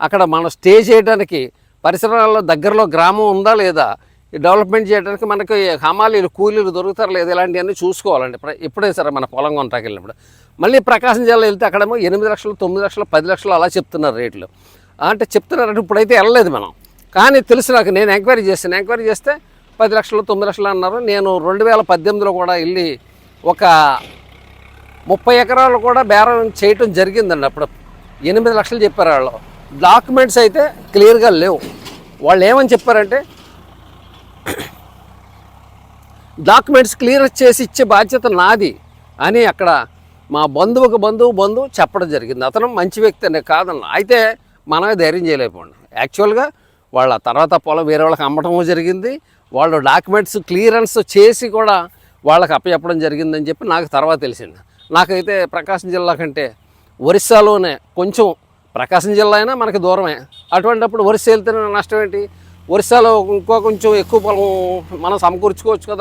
అక్కడ మనం స్టే చేయడానికి పరిసరాల్లో దగ్గరలో గ్రామం ఉందా లేదా? డెవలప్మెంట్ చేయడానికి మనకి హమాలీలు కూలీలు దొరుకుతారు లేదా ఇలాంటివన్నీ చూసుకోవాలండి. ఇప్పుడు సరే మన పొలం కొంటాకి వెళ్ళినప్పుడు మళ్ళీ ప్రకాశం జిల్లా వెళ్తే అక్కడేమో ఎనిమిది లక్షలు తొమ్మిది లక్షలు పది లక్షలు అలా చెప్తున్నారు రేట్లు. అంటే చెప్తున్నారు ఇప్పుడైతే వెళ్ళలేదు మనం. కానీ తెలుసు నాకు నేను ఎంక్వైరీ చేస్తాను ఎంక్వైరీ చేస్తే పది లక్షలు తొమ్మిది లక్షలు అన్నారు. నేను రెండు వేల పద్దెనిమిదిలో కూడా వెళ్ళి ఒక ముప్పై ఎకరాలు కూడా బేరం చేయటం జరిగిందండి అప్పుడు. ఎనిమిది లక్షలు చెప్పారు వాళ్ళు. డాక్యుమెంట్స్ అయితే క్లియర్గా లేవు. వాళ్ళు ఏమని చెప్పారంటే డాక్యుమెంట్స్ క్లియర్ చేసి ఇచ్చే బాధ్యత నాది అని అక్కడ మా బంధువుకు బంధువు బంధువు చెప్పడం జరిగింది. అతను మంచి వ్యక్తి అనే కాదన్న. అయితే మనమే ధైర్యం చేయలేకపోండి యాక్చువల్గా వాళ్ళ తర్వాత పొలం వేరే వాళ్ళకి అమ్మటము జరిగింది. వాళ్ళు డాక్యుమెంట్స్ క్లియరెన్స్ చేసి కూడా వాళ్ళకి అప్పచెప్పడం జరిగిందని చెప్పి నాకు తర్వాత తెలిసింది. నాకైతే ప్రకాశం జిల్లా కంటే ఒరిస్సాలోనే కొంచెం ప్రకాశం జిల్లా అయినా మనకి దూరమే. అటువంటిప్పుడు ఒరిస్సా వెళ్తే నష్టం ఏంటి? ఒరిస్సాలో ఇంకో కొంచెం ఎక్కువ పొలం మనం సమకూర్చుకోవచ్చు కదా.